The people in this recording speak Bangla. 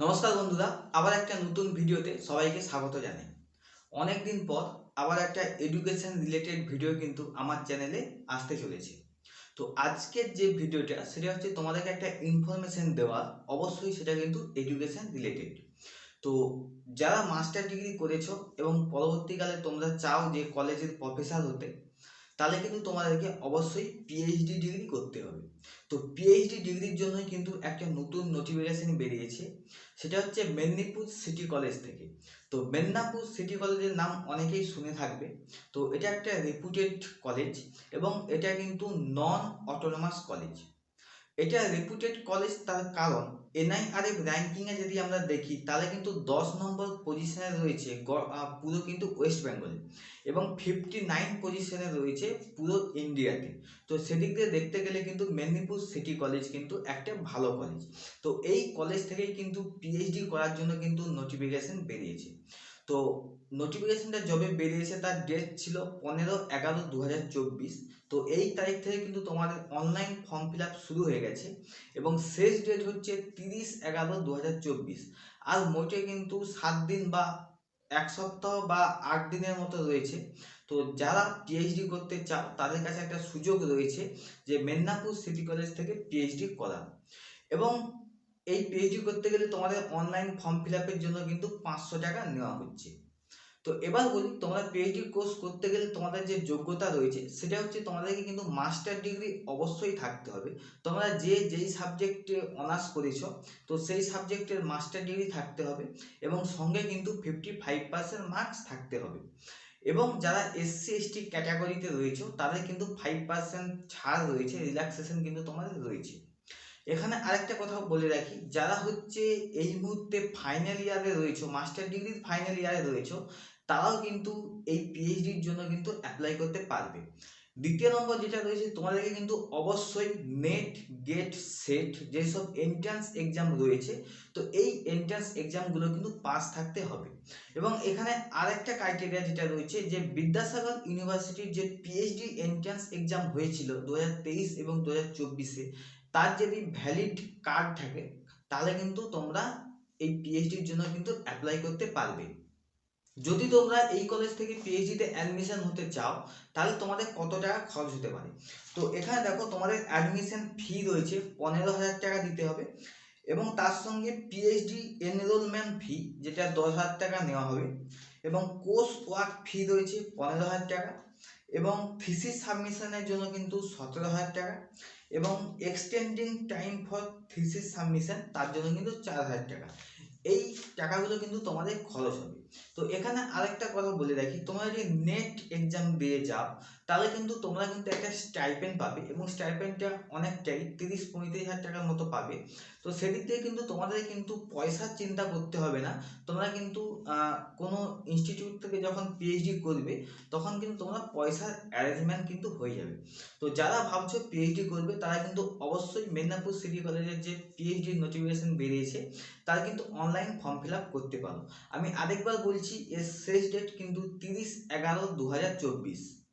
নমস্কার বন্ধুরা, আবার একটা নতুন ভিডিওতে সবাইকে স্বাগত জানাই। অনেক দিন পর আবার একটা এডুকেশন রিলেটেড ভিডিও কিন্তু আমার চ্যানেলে আসতে চলেছে। তো আজকের যে ভিডিওটা সেটা হচ্ছে তোমাদেরকে একটা ইনফরমেশন দেওয়া অবশ্যই সেটা কিন্তু এডুকেশন রিলেটেড তো যারা মাস্টার ডিগ্রি করেছ এবং পরবর্তীকালে তোমরা চাও যে কলেজের প্রফেসর হতে তাহলে কিন্তু তোমাদেরকে অবশ্যই পিএইচডি ডিগ্রি করতে হবে। তো পিএইচডি ডিগ্রির জন্য কিন্তু একটা নতুন নোটিফিকেশন বেরিয়েছে। সেটা হচ্ছে মেদিনীপুর সিটি কলেজ থেকে। তো মেদিনীপুর সিটি কলেজের নাম অনেকেই শুনে থাকবে। তো এটা একটা রেপুটেড কলেজ এবং এটা কিন্তু নন অটোনমাস কলেজ এটা রেপুটেড কলেজ তার কারণ। এনআইআরএফ র্যাঙ্কিংয়ে যদি আমরা দেখি, তাহলে কিন্তু দশ নম্বর পজিশনে রয়েছে পুরো কিন্তু ওয়েস্ট বেঙ্গলে এবং ফিফটি নাইন পজিশনে রয়েছে পুরো ইন্ডিয়াতে তো। সেদিক দিয়ে দেখতে গেলে কিন্তু মেদিনীপুর সিটি কলেজ কিন্তু একটা ভালো কলেজ তো এই কলেজ থেকেই কিন্তু পিএইচডি করার জন্য কিন্তু নোটিফিকেশন বেরিয়েছে। তো নোটিফিকেশনটা যবে বেরিয়েছে, তার ডেট ছিল পনেরো এগারো দু তো এই তারিখ থেকে কিন্তু তোমাদের অনলাইন ফর্ম ফিল শুরু হয়ে গেছে এবং শেষ ডেট হচ্ছে তিরিশ এগারো দু আর মোটে কিন্তু সাত দিন বা এক সপ্তাহ বা আট দিনের মতো রয়েছে। তো যারা পিএইচডি করতে চাও, তাদের কাছে একটা সুযোগ রয়েছে যে মেদিনীপুর সিটি কলেজ থেকে পিএইচডি করা এবং এই পিএইচডি করতে গেলে তোমাদের অনলাইন ফর্ম ফিল আপের জন্য কিন্তু পাঁচশো টাকা নেওয়া হচ্ছে। তো এবার বলি, তোমরা পিএইচডি কোর্স করতে গেলে তোমাদের যে যোগ্যতা রয়েছে, সেটা হচ্ছে তোমাদেরকে কিন্তু মাস্টার ডিগ্রি অবশ্যই থাকতে হবে। তোমরা যে যেই সাবজেক্টে অনার্স করেছ, তো সেই সাবজেক্টের মাস্টার ডিগ্রি থাকতে হবে এবং সঙ্গে কিন্তু ফিফটি ফাইভ পার্সেন্ট মার্কস থাকতে হবে। এবং যারা এসসি এসটি ক্যাটাগরিতে রয়েছে, তাদের কিন্তু ফাইভ পার্সেন্ট ছাড় রয়েছে রিল্যাক্সেশন কিন্তু তোমাদের রয়েছে। এখানে আরেকটা কথা বলে রাখি, যারা হচ্ছে এই মুহূর্তে ফাইনাল ইয়ারে রয়েছে মাস্টার ডিগ্রির ফাইনাল ইয়ারে রয়েছে, তারাও কিন্তু এই পিএইচডির জন্য কিন্তু অ্যাপ্লাই করতে পারবে। দ্বিতীয় নম্বর যেটা রয়েছে, তোমাদেরকে কিন্তু অবশ্যই নেট গেট সেট যেসব এন্ট্রান্স এক্সাম রয়েছে, তো এই এন্ট্রান্স এক্সামগুলো কিন্তু পাস থাকতে হবে। এবং এখানে আরেকটা ক্রাইটেরিয়া যেটা রয়েছে, যে বিদ্যাসাগর ইউনিভার্সিটির যে পিএইচডি এন্ট্রান্স এক্সাম হয়েছিল দু হাজার তেইশ এবং দু তার যদি ভ্যালিড কার্ড থাকে, তাহলে কিন্তু তোমরা এই পিএইচডির জন্য কিন্তু অ্যাপ্লাই করতে পারবে। যদি তোমরা এই কলেজ থেকে পিএইচডিতে অ্যাডমিশন হতে চাও, তাহলে তোমাদের কত টাকা খরচ হতে পারে? তো এখানে দেখো তোমাদের অ্যাডমিশন ফি রয়েছে পনেরো হাজার টাকা দিতে হবে এবং তার সঙ্গে পিএইচডি এনরোলমেন্ট ফি যেটা দশ হাজার টাকা নেওয়া হবে এবং কোর্স ওয়ার্ক ফি রয়েছে পনেরো হাজার টাকা। এবং থিসিস সাবমিশনের জন্য কিন্তু সতেরো হাজার টাকা এবং extending time for thesis submission তার জন্য কিন্তু চার হাজার টাকা। এই টাকাগুলো কিন্তু তোমাদের খরচ হবে। তো এখানে আরেকটা কথা বলে রাখি তোমরা যদি নেট এক্সাম দিয়ে যাও, তাহলে কিন্তু তোমরা কিন্তু একটা স্টাইপেন্ড পাবে এবং স্টাইপেন্ডটা অনেকটাই তিরিশ, পঁয়ত্রিশ হাজার টাকার মতো পাবে। তো সেদিক থেকে কিন্তু তোমাদের কিন্তু পয়সার চিন্তা করতে হবে না। তোমরা কিন্তু কোনো ইনস্টিটিউট থেকে যখন পিএইচডি করবে, তখন কিন্তু তোমরা পয়সার অ্যারেঞ্জমেন্ট কিন্তু হয়ে যাবে। তো যারা ভাবছ পিএইচডি করবে, তারা কিন্তু অবশ্যই মেদিনীপুর সিটি কলেজের যে পিএইচডি নোটিফিকেশন বেরিয়েছে, তারা কিন্তু অনলাইন ফর্ম ফিল করতে পারো। আমি আরেকবার বলছি, এর শেষ ডেট কিন্তু তিরিশ এগারো দু হাজার চব্বিশ।